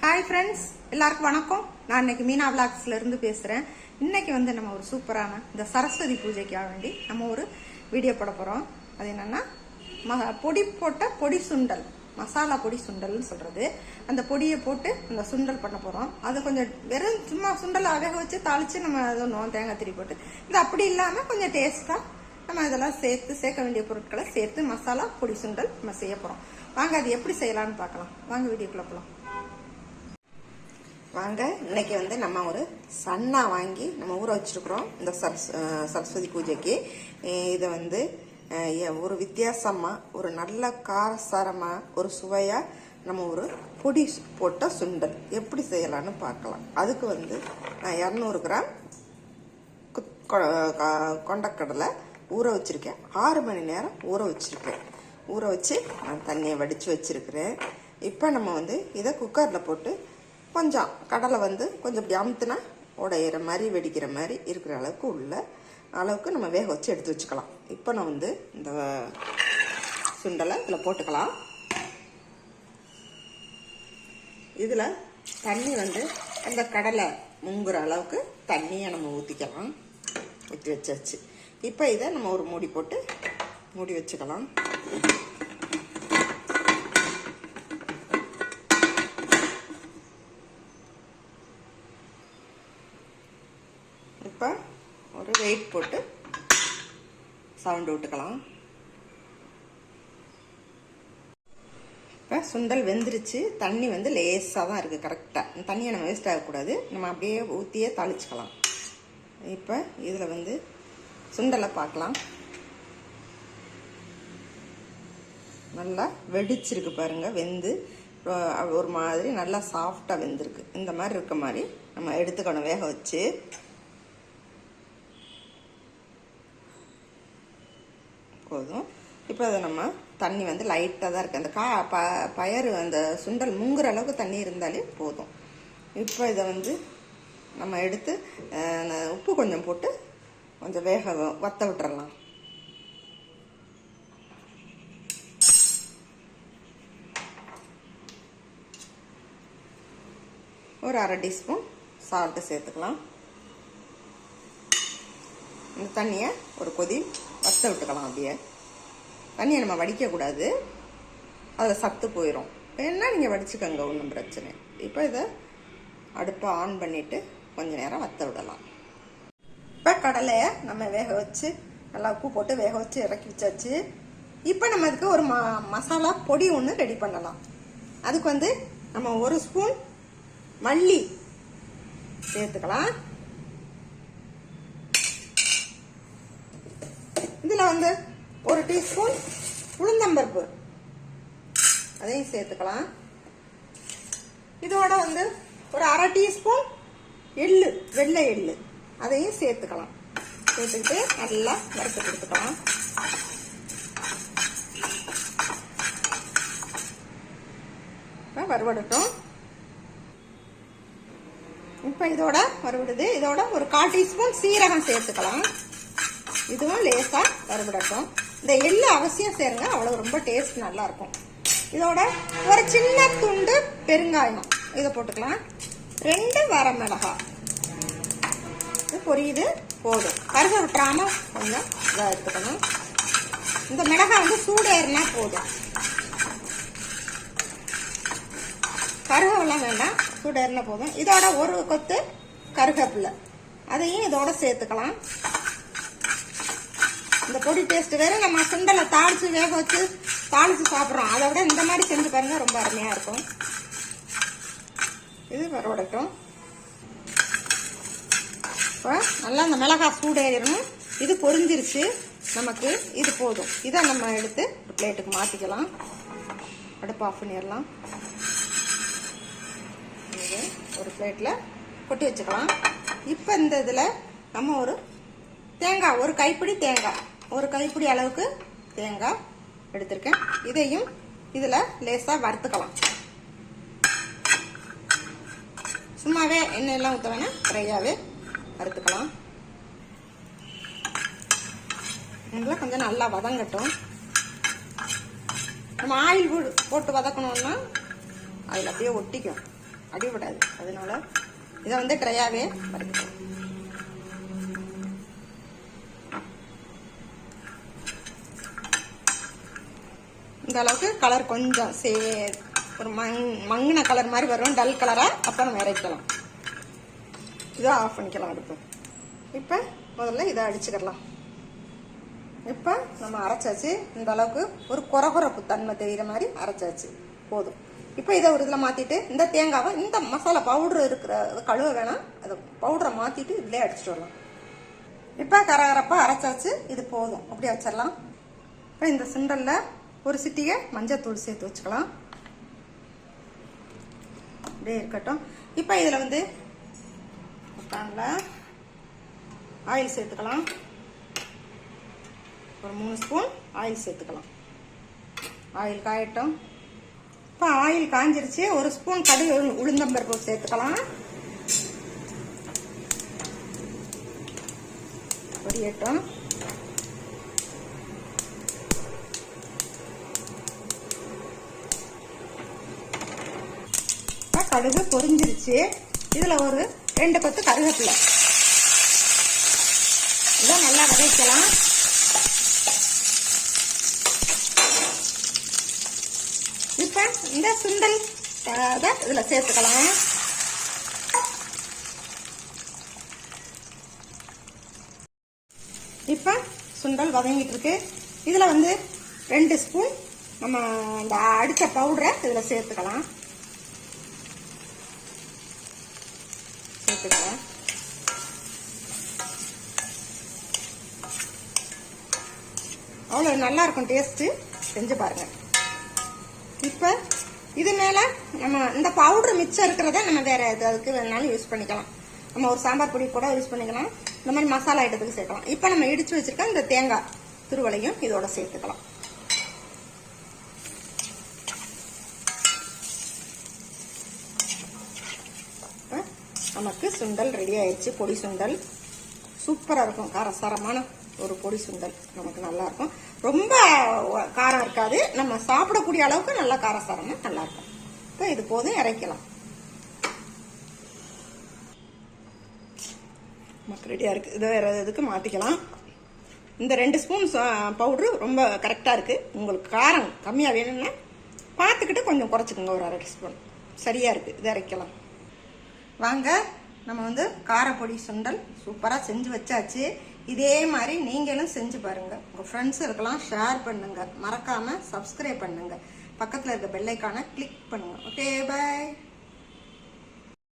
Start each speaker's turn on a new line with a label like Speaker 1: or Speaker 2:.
Speaker 1: Hi friends எல்லாருக்கும் வணக்கம். நான் இன்னைக்கு மீனா விளாக்ஸ்ல இருந்து பேசுறேன். இன்னைக்கு வந்து நம்ம ஒரு சூப்பரான இந்த சரஸ்வதி பூஜைக்காக வேண்டி நம்ம ஒரு வீடியோ போட போறோம். அது என்னன்னா ம- பொடி போட்ட பொடி சுண்டல் மசாலா பொடி சுண்டல்னு சொல்றது. அந்த பொடியை போட்டு அந்த சுண்டல் பண்ண போறோம். அது கொஞ்சம் வெறும் சும்மா சுண்டல் வேக வச்சு தாளிச்சு நம்ம அது ஒன்றும் தேங்காய் திரி போட்டு. இது அப்படி இல்லாம கொஞ்சம் டேஸ்டா நம்ம இதெல்லாம் சேர்த்து சேர்க்க வேண்டிய பொருட்களை சேர்த்து மசாலா பொடி சுண்டல் நம்ம செய்ய போறோம். வாங்க அது எப்படி செய்யலாம்னு பார்க்கலாம். வாங்க வீடியோக்குள்ள போகலாம் வாங்க இன்னைக்கு வந்து நம்ம ஒரு சன்னா வாங்கி நம்ம ஊற வச்சிருக்கிறோம் இந்த சரஸ் சரஸ்வதி பூஜைக்கு. இதை வந்து ஒரு வித்தியாசமாக ஒரு நல்ல காரசாரமாக ஒரு சுவையாக நம்ம ஒரு பொடி போட்ட சுண்டல். எப்படி செய்யலான்னு பார்க்கலாம். அதுக்கு வந்து நான் இரநூறு கிராம் குத்- கொ- கொண்டக்கடலை ஊற வச்சுருக்கேன். ஆறு மணி நேரம் ஊற வச்சுருக்கேன். ஊற வச்சு நான் தண்ணியை வடித்து வச்சுருக்கிறேன். இப்போ நம்ம வந்து இதை குக்கரில் போட்டு கொஞ்சம் கடலை வந்து கொஞ்சம் இப்படி அமுத்துனா உடையிற மாதிரி வெடிக்கிற மாதிரி இருக்கிற அளவுக்கு உள்ள அளவுக்கு நம்ம வேக வச்சு எடுத்து வச்சுக்கலாம். இப்போ நான் வந்து இந்த சுண்டலை இதில் போட்டுக்கலாம். இதில் தண்ணி வந்து அந்த கடலை முங்குற அளவுக்கு தண்ணியை நம்ம ஊற்றிக்கலாம் ஊற்றி வச்சாச்சு. இப்போ இதை நம்ம ஒரு மூடி போட்டு மூடி வச்சுக்கலாம். போட்டு சவுண்டு விட்டுக்கலாம். இப்போ சுண்டல் வெந்துருச்சு. தண்ணி வந்து லேசாக தான் இருக்குது கரெக்டாக தண்ணியை நம்ம வேஸ்ட் ஆகக்கூடாது. நம்ம அப்படியே ஊற்றியே தாளிச்சுக்கலாம். இப்போ இதில் வந்து சுண்டலை பார்க்கலாம். நல்லா வெடிச்சிருக்கு பாருங்கள் வெந்து. ஒரு மாதிரி நல்லா சாஃப்டாக வெந்திருக்கு. இந்த மாதிரி இருக்க மாதிரி நம்ம எடுத்துக்கணும் வேக வச்சு. போதும். இப்போ அதை நம்ம தண்ணி வந்து லைட்டாக தான் இருக்குது அந்த கா ப பயறு அந்த சுண்டல் முங்குற அளவுக்கு தண்ணி இருந்தாலே போதும். இப்போ இதை வந்து நம்ம எடுத்து உப்பு கொஞ்சம் போட்டு கொஞ்சம் வேக வத்த விட்டுறலாம். ஒரு அரை டீஸ்பூன் சால்ட்டு சேர்த்துக்கலாம். இந்த தண்ணியை ஒரு கொதி வத்த விட்டுக்கலாம் அப்படியே. தண்ணியை நம்ம வடிக்கக்கூடாது. அதில் சத்து போயிடும் வேணால் நீங்கள் வடிச்சுக்கோங்க ஒன்றும் பிரச்சனை இப்போ இதை அடுப்பை ஆன் பண்ணிவிட்டு கொஞ்சம் நேரம் வத்த விடலாம். இப்போ கடலையை நம்ம வேக வச்சு நல்லா உப்பு போட்டு வேக வச்சு இறக்கி வச்சாச்சு. இப்போ நம்ம அதுக்கு ஒரு ம மசாலா பொடி ஒன்று ரெடி பண்ணலாம். அதுக்கு வந்து நம்ம ஒரு ஸ்பூன் மல்லி சேர்த்துக்கலாம். இதில் வந்து ஒரு டீஸ்பூன் உளுந்தம்பருப்பு. அதையும் சேர்த்துக்கலாம். இதோட வந்து ஒரு அரை டீஸ்பூன் எள்ளு வெள்ளை எள்ளு. அதையும் சேர்த்துக்கலாம். சேர்த்துக்கிட்டு நல்லா வறுத்து கொடுத்துக்கலாம். இப்போ வறுவடட்டும். இப்போ இதோட வறுவிடுது. இதோட ஒரு கால் டீஸ்பூன் சீரகம் சேர்த்துக்கலாம். இதுவும் லேசாக வறுபடட்டும் இந்த எள்ளு அவசியம் சேருங்க அவ்வளவு ரொம்ப டேஸ்ட் நல்லா இருக்கும் இதோட ஒரு சின்ன துண்டு பெருங்காயம் இதை போட்டுக்கலாம். ரெண்டு வரமிளகாய் இது பொரியுது போதும். கருக விட்டுறாம கொஞ்சம் இதாக எடுத்துக்கணும். இந்த மிளகாய் வந்து சூடேறினா போதும். கருகவெல்லாம் வேண்டாம் சூடேறினா போதும். இதோட ஒரு கொத்து கருகப்பில்லை அதையும் இதோட சேர்த்துக்கலாம். இந்த பொடி டேஸ்ட் வேற நம்ம சுண்டலை தாளிச்சு வேக வச்சு தாளிச்சு சாப்பிட்றோம். அதை விட இந்த மாதிரி செஞ்சு பாருங்க ரொம்ப அருமையா இருக்கும். இது வரவடட்டும் இப்போ நல்லா அந்த மிளகாய் சூடேறணும் இது பொரிஞ்சிருச்சு. நமக்கு இது போதும். இதை நம்ம எடுத்து ஒரு பிளேட்டுக்கு மாற்றிக்கலாம் அடுப்பு ஆஃப் பண்ணிடலாம். இது ஒரு பிளேட்டில் கொட்டி வச்சுக்கலாம். இப்போ இந்த இதில் நம்ம ஒரு தேங்காய் ஒரு கைப்பிடி தேங்காய். ஒரு கைப்பிடி அளவுக்கு தேங்காய் எடுத்திருக்கேன். இதையும் இதில் லேசாக வறுத்துக்கலாம். சும்மாவே எண்ணெய் எல்லாம் ஊற்ற வேணாம் ஃப்ரையாகவே வறுத்துக்கலாம். இதெல்லாம் கொஞ்சம் நல்லா வதங்கட்டும். நம்ம ஆயில் போட்டு வதக்கணும்னா அதில் அப்படியே ஒட்டிக்கும். அடிபடாது. அதனால இதை வந்து ட்ரையாகவே வறுத்துக்கலாம். இந்த அளவுக்கு கலர் கொஞ்சம் சே ஒரு மங் மங்கின கலர் மாதிரி வரும். டல் கலராக அப்போ நம்ம இறக்கலாம் இதை ஆஃப் பண்ணிக்கலாம் அடுப்பு. இப்போ முதல்ல இதை அடிச்சுக்கலாம் இப்போ நம்ம அரைச்சாச்சு. இந்த அளவுக்கு ஒரு குறகுறப்பு தன்மை தெரிகிற மாதிரி அரைச்சாச்சு. போதும். இப்போ இதை ஒரு இதில் மாற்றிட்டு இந்த தேங்காவை இந்த மசாலா பவுடர் இருக்கிற கழுவ வேணாம். அதை பவுடரை மாற்றிட்டு இதிலே அடிச்சுட்டு வரலாம். இப்போ கரகரப்பாக அரைச்சாச்சு. இது போதும். அப்படியே வச்சிடலாம். இப்போ இந்த சுண்டலில் ஒரு சிட்டிகை மஞ்சத்தூள் சேர்த்து வச்சுக்கலாம். அப்படியே இருக்கட்டும். இப்போ இதில் வந்து பேனில் ஆயில் சேர்த்துக்கலாம். ஒரு மூணு ஸ்பூன் ஆயில் சேர்த்துக்கலாம். ஆயில் காயட்டும். இப்போ ஆயில் காஞ்சிருச்சு. ஒரு ஸ்பூன் கடுகு உளுந்தம்பருப்பு சேர்த்துக்கலாம். பொரியட்டும். கடுகு பொரிஞ்சிருச்சு. இதில் ஒரு ரெண்டு பத்து கருவேப்பிலை. இதை நல்லா வதக்கலாம். இப்போ இந்த சுண்டல் இதில் சேர்த்துக்கலாம். இப்போ சுண்டல் வதங்கிட்டு இருக்கு. இதில் வந்து ரெண்டு ஸ்பூன் நம்ம இந்த அடித்த பவுடரை இதில் சேர்த்துக்கலாம். சேர்த்துக்கலாம் அவ்வளோ நல்லா இருக்கும் டேஸ்ட்டு செஞ்சு பாருங்க. இப்போ இது மேலே நம்ம இந்த பவுடர் மிச்சம் இருக்கிறத நம்ம வேற அதுக்கு வேணாலும் யூஸ் பண்ணிக்கலாம். நம்ம ஒரு சாம்பார் பொடி கூட யூஸ் பண்ணிக்கலாம். இந்த மாதிரி மசாலா ஐட்டத்துக்கு சேர்க்கலாம். இப்போ நம்ம இடிச்சு வச்சிருக்க இந்த தேங்காய் துருவலையும் இதோட சேர்த்துக்கலாம் இப்ப நமக்கு சுண்டல் ரெடி ஆயிடுச்சு பொடி சுண்டல். சூப்பராக இருக்கும். காரசாரமான ஒரு பொடி சுண்டல். நமக்கு நல்லாயிருக்கும் ரொம்ப காரம் இருக்காது. நம்ம சாப்பிடக்கூடிய அளவுக்கு நல்லா காரசாரமா நல்லாயிருக்கும் இப்போ இது போதும் இறக்கலாம். நமக்கு ரெடியாக இருக்குது இதை வேறு இதுக்கு மாற்றிக்கலாம் இந்த ரெண்டு ஸ்பூன் பவுட்ரு ரொம்ப கரெக்டாக இருக்குது உங்களுக்கு காரம் கம்மியாக வேணும்னா பார்த்துக்கிட்டு கொஞ்சம் குறைச்சிக்கோங்க. ஒரு அரை ஸ்பூன் சரியாக இருக்குது இதை இறக்கலாம். வாங்க நம்ம வந்து காரப்பொடி சுண்டல் சூப்பராக செஞ்சு வச்சாச்சு. இதே மாதிரி நீங்களும் செஞ்சு பாருங்கள் உங்கள் ஃப்ரெண்ட்ஸுக்கெல்லாம் ஷேர் பண்ணுங்கள் மறக்காமல் சப்ஸ்கிரைப் பண்ணுங்கள் பக்கத்தில் இருக்க பெல்லைக்கான கிளிக் பண்ணுங்கள் ஓகே பாய்